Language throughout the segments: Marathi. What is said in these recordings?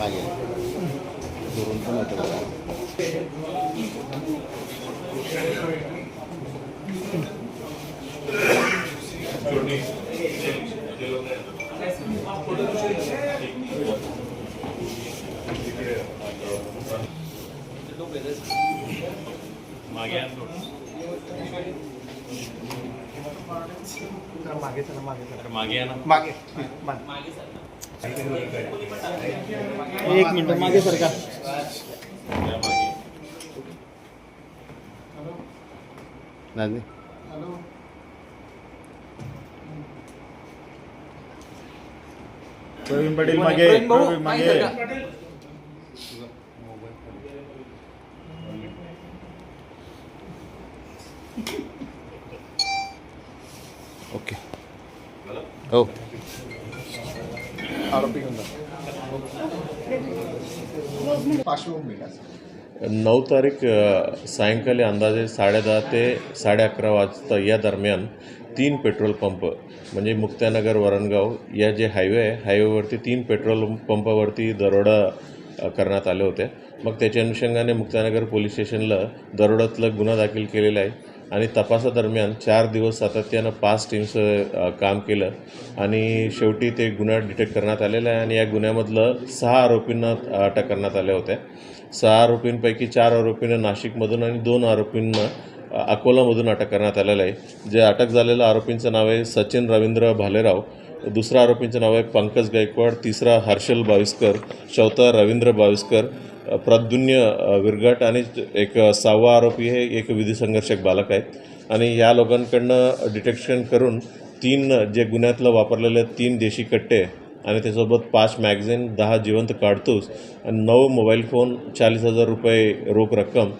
강하게 요런 하나 들어가 마게 안 돌아. मागे चला मागे चला. मागे या ना. मागे. एक मिनिट मागे सर का? नाही प्रवीण पाटील मागे प्रवीण मागे ओके हो. पार्श्वभूमी काय? नऊ तारीख सायंकाळी अंदाजे साडेदहा ते साडे अकरा वाजता या दरम्यान तीन पेट्रोल पंप म्हणजे मुक्त्यानगर वरणगाव या जे हायवे आहे हायवेवरती तीन पेट्रोल पंपावरती दरोडा करण्यात आले होते मग त्याच्या अनुषंगाने मुक्त्यानगर पोलीस स्टेशनला दरोड्यातला गुन्हा दाखल केलेला आहे आणि तपासादरम्यान चार दिवस सातत्यानं पाच टीम्स काम केलं. आणि शेवटी ते गुन्हा डिटेक्ट करण्यात आलेला आहे आणि या गुन्ह्यामधलं सहा आरोपींना अटक करण्यात आल्या होत्या. सहा आरोपींपैकी चार आरोपींना नाशिकमधून आणि दोन आरोपींना अकोलामधून अटक करण्यात आलेलं आहे. जे अटक झालेल्या आरोपींचं नाव आहे सचिन रवींद्र भालेराव. दुसरा आरोपींचं नाव आहे पंकज गायकवाड. तिसरा हर्षल बाविस्कर. चौथा रवींद्र बाविस्कर. अ, प्रद्युन्य विरगट आणि एक सहावा आरोपी हे एक विधी संघर्षक बालक आहेत. आणि या लोकांकडनं डिटेक्शन करून तीन जे गुन्ह्यातलं वापरलेले तीन देशी कट्टे आणि त्यासोबत पाच मॅगझिन दहा जिवंत काढतूस आणि नऊ मोबाईल फोन चाळीस हजार रुपये रोख रक्कम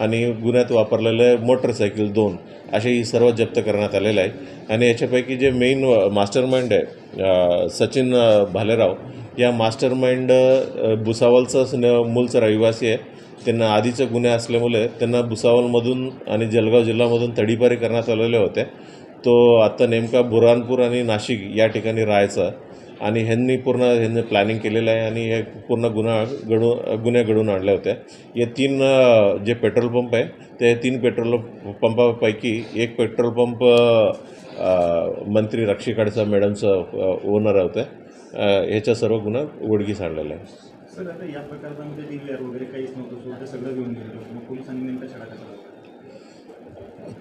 आणि गुन्ह्यात वापरलेले मोटरसायकल दोन असे ही सर्व जप्त करण्यात आलेलं आहे. आणि याच्यापैकी जे मेन मास्टरमाइंड आहे सचिन भालेराव या मास्टरमाइंड भुसावलचाच रहिवासी आहे. त्यांना आधीचे गुन्हे असल्यामुळे त्यांना भुसावलमधून आणि जळगाव जिल्ह्यामधून तडीपारी करण्यात आलेले होते. तो आत्ता नेमका बुरहानपूर आणि नाशिक या ठिकाणी राहायचा. आणि ह्यांनी पूर्ण ह्यांनी प्लॅनिंग केलेलं आहे आणि हे पूर्ण गुन्हा घडू गुन्हे घडून आणले होते हे तीन जे पेट्रोल पंप आहे ते तीन पेट्रोल पंपापैकी एक पेट्रोल पंप मंत्री रक्षिकाडचा मॅडमचं ओनर होते. अ, ह्याचा सर्व गुन्हा उघडकीस आणलेला आहे या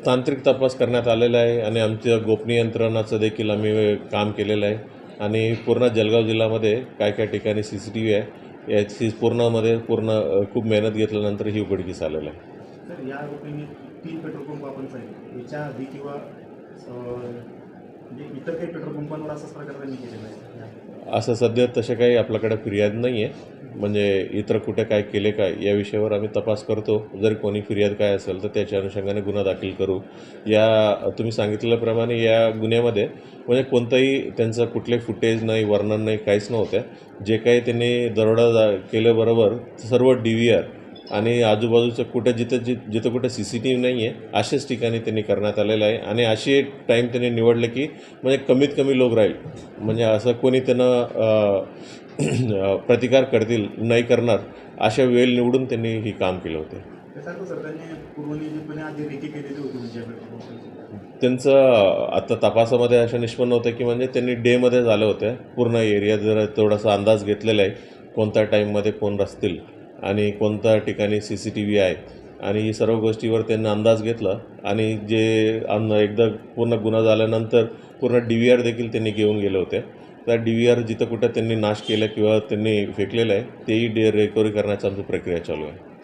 तांत्रिक तपास करण्यात आलेला आहे आणि आमच्या गोपनीय यंत्रणाचं देखील आम्ही काम केलेलं आहे. आणि पूर्ण जळगाव जिल्ह्यामध्ये काय काय ठिकाणी सी सी टी व्ही आहे याची पूर्णमध्ये पूर्ण खूप मेहनत घेतल्यानंतर ही उघडकीस आलेलं आहे. सर या तीन पेट्रोल पंप आपण सांगितले याच्या आधी किंवा म्हणजे इतर काही पेट्रोल पंपांवर असाच प्रकार त्यांनी केलेला आहे? असं सध्या तसे काही आपल्याकडे फिर्याद नाही आहे म्हणजे इतर कुठे काय केले काय या विषयावर आम्ही तपास करतो. जर कोणी फिर्याद काय असेल तर त्याच्या अनुषंगाने गुन्हा दाखल करू. या तुम्ही सांगितल्याप्रमाणे या गुन्ह्यामध्ये म्हणजे कोणतंही त्यांचं कुठले फुटेज नाही वर्णन नाही काहीच नव्हतं. जे काही त्यांनी दरोडा जा- केल्याबरोबर सर्व डी व्ही आर आणि आजूबाजूचं कुठे जिथं जि जिथं कुठे सी सी टी व्ही नाही आहे अशाच ठिकाणी त्यांनी करण्यात आलेलं आहे. आणि अशी एक टाईम त्यांनी निवडले की म्हणजे कमीत कमी लोक राहील. म्हणजे असं कोणी त्यांना प्रतिकार करतील नाही करणार अशा वेळ निवडून त्यांनी ही काम केलं होतं. म्हणजे त्यांचं आता तपासामध्ये असं निष्पन्न होतं की म्हणजे त्यांनी डेमध्ये झालं होतं. पूर्ण एरिया जर थोडासा अंदाज घेतलेला आहे कोणत्या टाईममध्ये कोण असतील आणि कोणत्या ठिकाणी सी सी टी व्ही आहे. आणि ही सर्व गोष्टीवर त्यांनी अंदाज घेतला. आणि जे एकदा पूर्ण गुन्हा झाल्यानंतर पूर्ण डी व्ही आर देखील त्यांनी घेऊन गेले होते. त्या डी व्ही आर जिथं कुठं त्यांनी नाश केलं किंवा त्यांनी फेकलेलं आहे तेही डे रिकव्हरी करण्याचा आमची प्रक्रिया चालू आहे.